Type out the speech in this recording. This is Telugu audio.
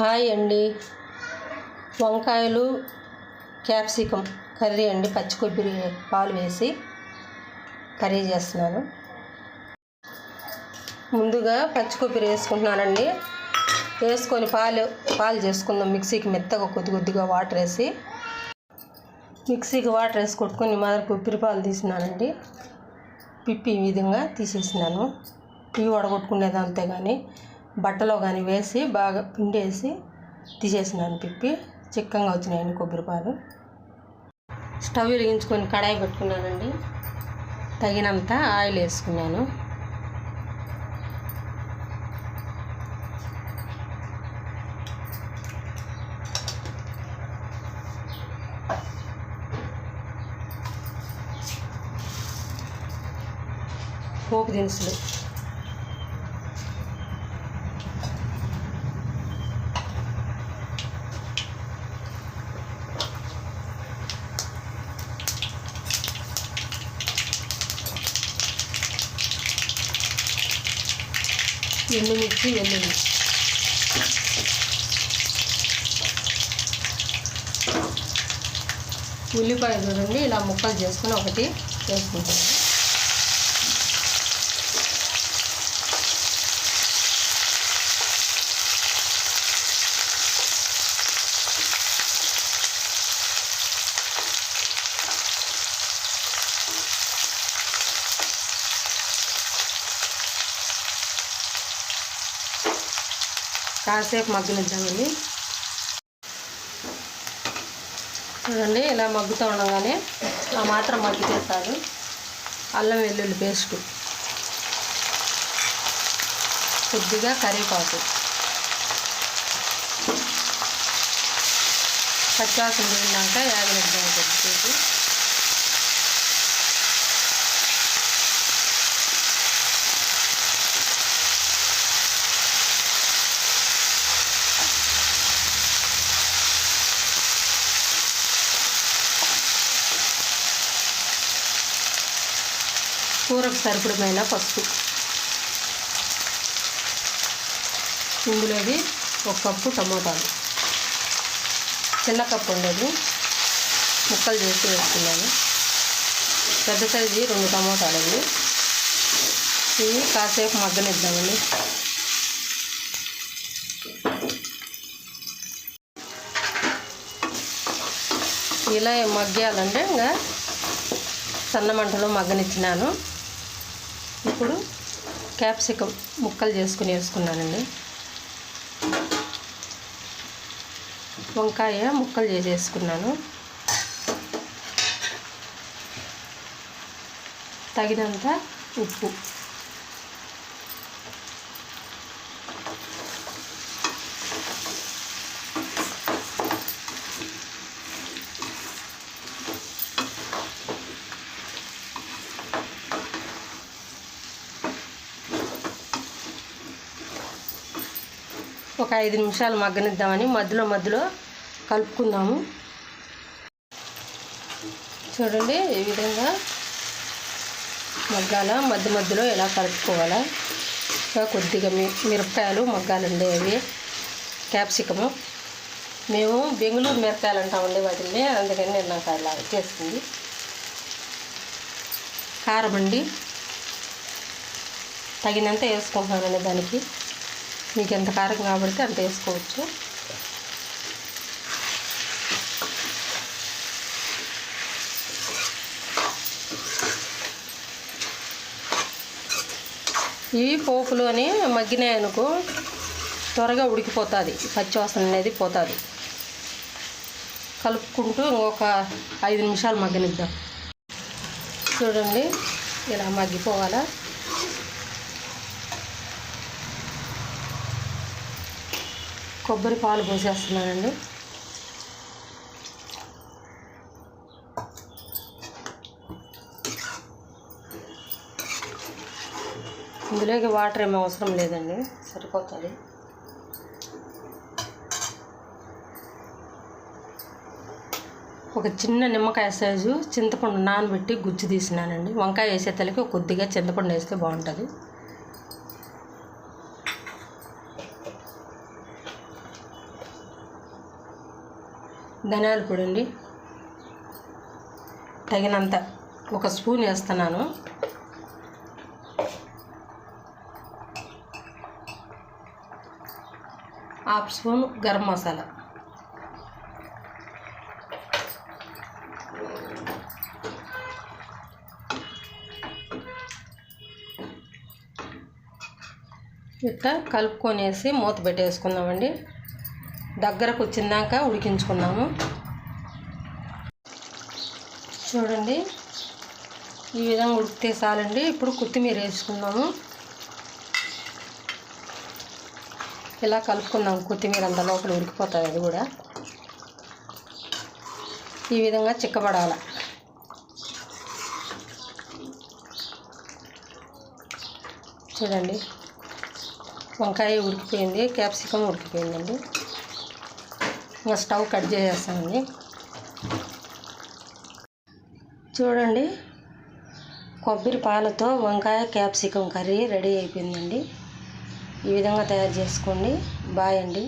హాయ్ అండి. వంకాయలు క్యాప్సికం కర్రీ అండి. పచ్చి కొబ్బరి పాలు వేసి కర్రీ చేస్తున్నాను. ముందుగా పచ్చి కొబ్బరి వేసుకుంటున్నానండి. వేసుకొని పాలు పాలు చేసుకుందాం. మిక్సీకి మెత్తగా కొద్ది కొద్దిగా వాటర్ వేసి మిక్సీకి వాటర్ వేసి కొట్టుకొని మొదలు కొబ్బరి పాలు తీసినానండి. పిప్పి ఈ విధంగా తీసేసినాను. ఇవి వడగొట్టుకునేది అంతే కానీ బట్టలో కానీ వేసి బాగా పిండేసి తీసేసినాను పిప్పి. చిక్కగా వచ్చినాయండి కొబ్బరిపాలు స్టవ్ వెలిగించుకొని కడాయి పెట్టుకున్నానండి. తగినంత ఆయిల్ వేసుకున్నాను. పోపు దినుసులు. ఎండుమిర్చి వెల్లుల్లి. ఉల్లిపాయ చూడండి ఇలా ముక్కలు చేసుకుని ఒకటి వేసుకుంటాను. కాసేపు మగ్గనిద్దామండి. చూడండి ఇలా మగ్గుతూ ఉండగానే ఆ మాత్రం మగ్గితే చాలు అల్లం వెల్లుల్లి పేస్టు. కొద్దిగా కరివేపాకు. పచ్చివాసన తిన్నాక యాగనిద్దాం కొద్దిసేపు. కూరకు సరిపడమైన పసుపు. ఇందులోది ఒక కప్పు టమోటాలు. చిన్న కప్పు ఉండేది. ముక్కలు చేసి వేసుకున్నాను. పెద్ద సైజు రెండు టమోటాలు అండి ఇవి కాసేపు మగ్గనిద్దామండి. ఇలా మగ్గాలంటే ఇంకా సన్న మంటలో మగ్గనిచ్చినాను. ఇప్పుడు క్యాప్సికం ముక్కలు చేసుకుని వేసుకున్నానండి. వంకాయ ముక్కలు చేసేసుకున్నాను. తగినంత ఉప్పు. ఒక ఐదు నిమిషాలు మగ్గనిద్దామని మధ్యలో మధ్యలో కలుపుకుందాము. చూడండి ఈ విధంగా మగ్గాల? మధ్య మధ్యలో ఎలా కలుపుకోవాలా? ఇంకా కొద్దిగా మి మిరపకాయలు మగ్గాలండి అవి. క్యాప్సికము. మేము బెంగళూరు మిరపకాయలు అంటామండి వాటిని అందుకని నేను నాకు అలా చేస్తుంది. కారం అండి. తగినంత వేసుకుంటున్నానండి దానికి. మీకు ఎంత కారం కాబట్టి అంత వేసుకోవచ్చు. ఈ పోపులోని మగ్గినాయి త్వరగా ఉడికిపోతుంది. పచ్చివాసన అనేది పోతుంది. కలుపుకుంటూ ఇంకొక ఐదు నిమిషాలు మగ్గనిద్దాం. చూడండి ఇలా మగ్గిపోవాలా? కొబ్బరి పాలు పోసేస్తున్నానండి. ఇందులోకి వాటర్ ఏమీ అవసరం లేదండి సరిపోతుంది. ఒక చిన్న నిమ్మకాయ సైజు చింతపండు నానబెట్టి గుజ్జు తీసినానండి. వంకాయ వేసే తలకి కొద్దిగా చింతపండు వేస్తే బాగుంటుంది. ధనియాల పొడి అండి తగినంత ఒక స్పూన్ వేస్తున్నాను. Half spoon garam masala. ఇట్లా కలుపుకొనేసి మూత పెట్టేసుకుందామండి. దగ్గరకు వచ్చిందాక ఉడికించుకున్నాము. చూడండి ఈ విధంగా ఉడికితే చాలండి. ఇప్పుడు కొత్తిమీర వేసుకున్నాము ఇలా కలుపుకుందాం కొత్తిమీర అంత లోపల ఉడికిపోతుంది అది కూడా. ఈ విధంగా చిక్కబడాలి. చూడండి వంకాయ ఉడికిపోయింది క్యాప్సికం ఉడికిపోయిందండి. ఇంకా స్టవ్ కట్ చేసేస్తామండి చూడండి కొబ్బరి పాలతో వంకాయ క్యాప్సికం కర్రీ రెడీ అయిపోయిందండి. ఈ విధంగా తయారు చేసుకోండి. బాయ్ అండి.